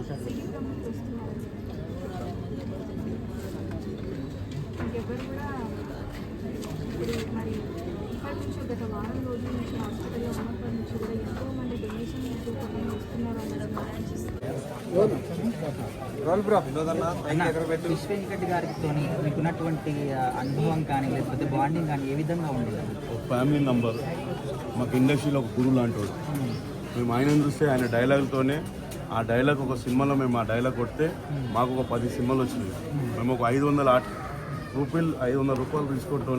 గమనించి వస్తున్నారు ఇంకెవ్వరు కూడా ఇప్పుడు మరి ఇప్పటి నుంచి గత వారం రోజుల నుంచి హాస్పిటల్లో ఉన్నప్పటి నుంచి కూడా ఎంతో మంది డొనేషన్ రూపంలో వస్తున్నారు అనేసి విశ్వేంకట్ గారితో మీకున్నటువంటి అనుభవం కానీ లేకపోతే బాండింగ్ కానీ ఏ విధంగా ఉండేది? ఫ్యామిలీ నంబర్ మాకు ఇండస్ట్రీలో ఒక గురువు లాంటి వాడు. మేము ఆయనను చూస్తే ఆయన డైలాగులతోనే ఆ డైలాగ్ ఒక సినిమాలో మేము ఆ డైలాగ్ కొడితే మాకు ఒక పది సినిమాలు వచ్చినాయి. మేము ఒక ఐదు వందల ఆర్ట్ రూపాయలు ఐదు వందల రూపాయలు తీసుకుంటూ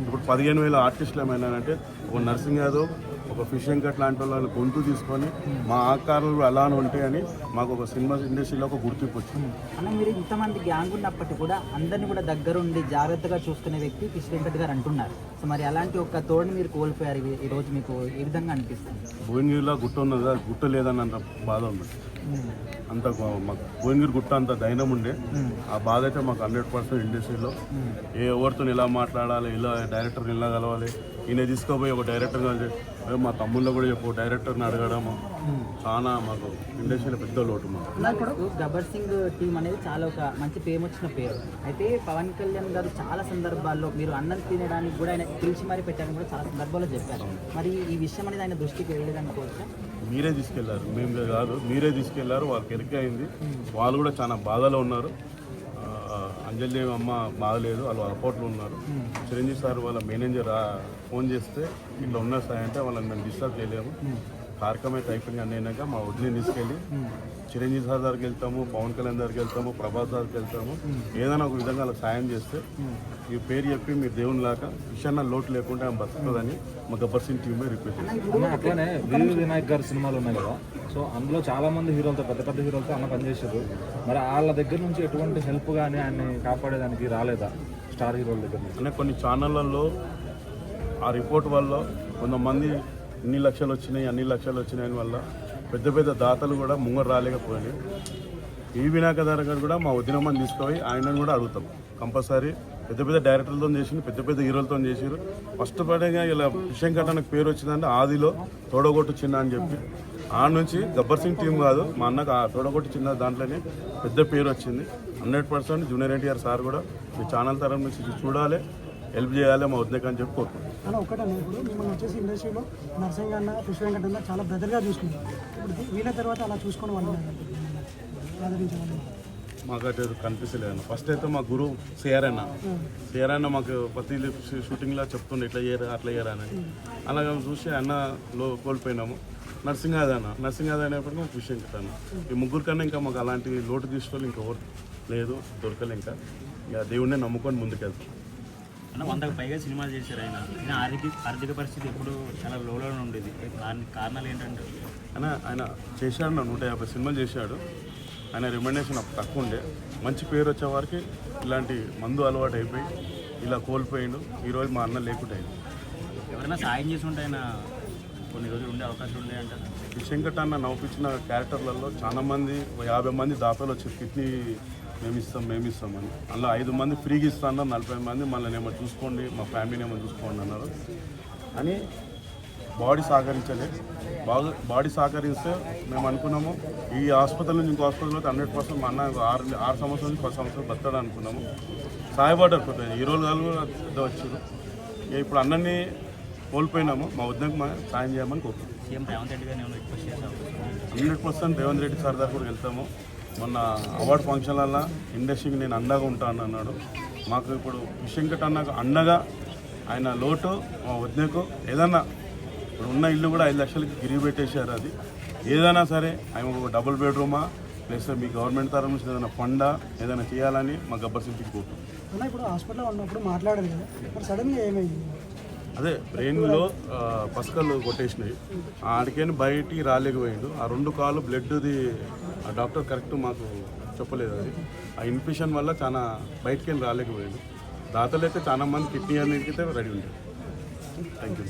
ఇప్పుడు పదిహేను వేల ఆర్టిస్టులు ఏమైనానంటే ఒక నర్సింగ్ యాదవ్ ఒక ఫిష్ వెంకట్ లాంటి వాళ్ళని గొంతు తీసుకొని మా ఆకారాలు అలానే ఉంటాయని మాకు ఒక సినిమా ఇండస్ట్రీలో ఒక గుర్తింపు వచ్చింది. అన్న మీరు ఇంతమంది గ్యాంగ్ ఉన్నప్పటికీ కూడా అందరిని కూడా దగ్గరుండి జాగ్రత్తగా చూసుకునే వ్యక్తి కిష్ వెంకట్ గారు అంటున్నారు. సో మరి అలాంటి ఒక తోడుని మీరు కోల్పోయారు ఈ- రోజు మీకు ఏ విధంగా అనిపిస్తుంది? భువనగిరిలో గుట్ట ఉన్నదా గుట్ట లేదని అంత బాధ ఉంది. అంత మాకు భువనగిరి గుట్ట అంత ధైర్యం ఉండే. ఆ బాధ అయితే మాకు హండ్రెడ్ పర్సెంట్ ఇండస్ట్రీలో. ఏ ఎవరితో ఎలా మాట్లాడాలి ఇలా డైరెక్టర్ని ఎలా కలవాలి ఈయన తీసుకోపోయి ఒక డైరెక్టర్ "ఏ, మా తమ్ముళ్ళు కూడా చెప్పు డైరెక్టర్ని అడగడము చాలా మాకు ఇండస్ట్రీలో పెద్ద లోటు మాకు. గబ్బర్ సింగ్ టీం అనేది చాలా ఒక మంచి పేరు వచ్చిన పేరు. అయితే పవన్ కళ్యాణ్ గారు చాలా సందర్భాల్లో మీరు అన్నం తినడానికి కూడా ఆయన పిలిచి మరీ పెట్టారని కూడా చాలా సందర్భాల్లో చెప్పారు. మరి ఈ విషయం అనేది ఆయన దృష్టికి వెళ్ళేదనుకోవచ్చా మీరే తీసుకెళ్ళారు. మేము కాదు మీరే తీసుకెళ్ళారు వాళ్ళకి ఎరికే అయింది. వాళ్ళు కూడా చాలా బాధలో ఉన్నారు. అంజలిదేవి అమ్మ బాగలేదు వాళ్ళు అపోట్లో ఉన్నారు. చిరంజీవి సార్ వాళ్ళ మేనేజర్ ఫోన్ చేస్తే ఇట్లా ఉన్నారు సార్ అంటే వాళ్ళని మేము డిస్టర్బ్ చేయలేము. కార్యక్రమం అయితే అయిపోయింది అయినాక మా వదిలిని తీసుకెళ్ళి చిరంజీవి సార్ దగ్గరికి వెళ్తాము పవన్ కళ్యాణ్ దగ్గరికి వెళ్తాము ప్రభాస్ దగ్గరికి వెళ్తాము. ఏదైనా ఒక విధంగా వాళ్ళకి సాయం చేస్తే ఈ పేరు చెప్పి మీరు దేవుని లాగా విషయాన్న లోటు లేకుండా ఆమె బతుకుతుందని మా గబ్బర్ సింగ్ టీమే రిక్వెస్ట్ చేస్తాం. అట్లనే వీరు వినాయక్ గారి సినిమాలు ఉన్నాయి కదా. సో అందులో చాలా మంది హీరోలతో పెద్ద పెద్ద హీరోలతో అన్న పనిచేశారు మరి వాళ్ళ దగ్గర నుంచి ఎటువంటి హెల్ప్ కానీ ఆయన్ని కాపాడేదానికి రాలేదా? స్టార్ హీరోల దగ్గర నుంచి. అంటే కొన్ని ఛానళ్ళల్లో ఆ రిపోర్ట్ వల్ల కొంతమంది ఇన్ని లక్షలు వచ్చినాయి అన్ని లక్షలు వచ్చినాయని వల్ల పెద్ద పెద్ద దాతలు కూడా ముంగరు రాలేకపోయాయి ఈ వినాయకదార గారు కూడా మా ఉద్యమని తీసుకుపోయి ఆయనను కూడా అడుగుతాం. కంపల్సరీ పెద్ద పెద్ద డైరెక్టర్లతో చేసిండు పెద్ద పెద్ద హీరోలతో చేసారు ఫస్ట్ పడేగా ఇలా విషయం పేరు వచ్చిందంటే ఆదిలో తోడగొట్టు చిన్న అని చెప్పి. ఆ నుంచి గబ్బర్ సింగ్ టీం కాదు మా అన్నకు ఆ తోడగొట్టు చిన్న దాంట్లోనే పెద్ద పేరు వచ్చింది. Hundred percent junior NTR sir కూడా మీ ఛానల్ తరం నుంచి చూడాలి. హెల్ప్ చేయాలి మా వద్దకు అని చెప్పి అన్న ఒకటన్నా ఇప్పుడు మిమ్మల్ని వచ్చేసి ఇండస్ట్రీలో నర్సింగ్ అన్న కృష్ణ వెంకట అన్న చాలా బ్రదర్గా చూసుకున్నారు ఇప్పుడు వీళ్ళ తర్వాత అలా చూసుకొని వాళ్ళు ఆదరించాలి మాకు అటు కనిపిస్తలేదు ఫస్ట్ అయితే మా గురువు సిఆర్ అన్న. సిఆర్ అన్న మాకు ప్రతి షూటింగ్లో చెప్తుండే ఇట్లా చేయరా అట్లా చేయరా అని. అలాగే చూసి అన్న లో కోల్పోయినాము. నర్సింగ్ అన్న. నర్సింగ్ అది అనేప్పటికీ మాకు విషయం అన్న. ఈ ముగ్గురు కన్నా ఇంకా మాకు అలాంటి లోటు తీసుకోవాలి ఇంకా ఎవరు లేదు దొరకలే ఇంకా. ఇక దేవుడినే నమ్ముకొని ముందుకెళ్తాం. అన్న వందకు పైగా సినిమాలు చేశారు ఆయన. ఆయన ఆర్థిక ఆర్థిక పరిస్థితి ఎప్పుడు చాలా లోలోనే ఉండేది. దానికి కారణాలు ఏంటంటే? ఆయన ఆయన చేశాడు నా నూట యాభై సినిమాలు చేశాడు. ఆయన రికమెండేషన్ అప్పుడు తక్కువ ఉండే. మంచి పేరు వచ్చే వారికి ఇలాంటి మందు అలవాటు అయిపోయి ఇలా కోల్పోయిండు. ఈరోజు మా అన్న లేకుండా అయింది ఎవరైనా సాయం చేసి ఉంటే ఆయన కొన్ని రోజులు ఉండే అవకాశం ఉండే అంటారు ఈ అన్న నవ్వుపించిన క్యారెక్టర్లలో చాలా మంది యాభై మంది దాతలు వచ్చి కిడ్నీ మేము ఇస్తాం మేము ఇస్తామని అందులో ఐదు మంది ఫ్రీగా ఇస్తాను నలభై మంది మళ్ళీ ఏమో చూసుకోండి మా ఫ్యామిలీని ఏమో చూసుకోండి అన్నారు. అని బాడీ సహకరించలే బాగా బాడీ సహకరిస్తే మేము అనుకున్నాము ఈ హాస్పిటల్ నుంచి ఇంకో హాస్పిటల్కి హండ్రెడ్ పర్సెంట్ మా అన్న ఆరు ఆరు సంవత్సరాల నుంచి పది సంవత్సరాలు బతాడు అనుకున్నాము. సాయపడ్డారు కొద్దిగా ఈ రోజు కాదు కూడా పెద్ద వచ్చారు ఇప్పుడు అన్నని కోల్పోయినాము. మా వద్దకు మా సాయం చేయమని కోరుకుంటున్నాం సీఎం రేవంత్ రెడ్డి గారిని ఏమైనా రిక్వెస్ట్ చేసే అవకాశం ఉందా? Hundred percent Revanth Reddy sir దగ్గర కూడా వెళ్తాము. మొన్న అవార్డు ఫంక్షన్లలో ఇండస్ట్రీకి నేను అండగా ఉంటాను అన్నాడు. మాకు ఇప్పుడు విషయంకట్ అన్నకు అండగా ఆయన లోటు మా వద్దకు ఏదన్నా ఇప్పుడు ఉన్న ఇల్లు కూడా ఐదు లక్షలకి గిరిగి పెట్టేశారు అది. ఏదైనా సరే ఆయన ఒక డబుల్ బెడ్రూమా ప్లస్ మీ గవర్నమెంట్ తరఫు నుంచి ఏదైనా ఫండా ఏదైనా చేయాలని మా గబ్బర్ అన్న ఇప్పుడు హాస్పిటల్లో ఉన్నప్పుడు మాట్లాడాలి కదా సడన్గా ఏమైంది? అదే బ్రెయిన్లో పసకలు కొట్టేసినాయి. ఆడికైనా బయటికి రాలేకపోయాడు. ఆ రెండు కాళ్ళు బ్లడ్ది ఆ డాక్టర్ కరెక్ట్ మాకు చెప్పలేదు అది. ఆ ఇన్ఫెక్షన్ వల్ల చాలా బయటికి రాలేకపోయాడు. దాతలు అయితే చాలా మంది కిడ్నీ అనేది రెడీ ఉంటాయి థ్యాంక్ యూ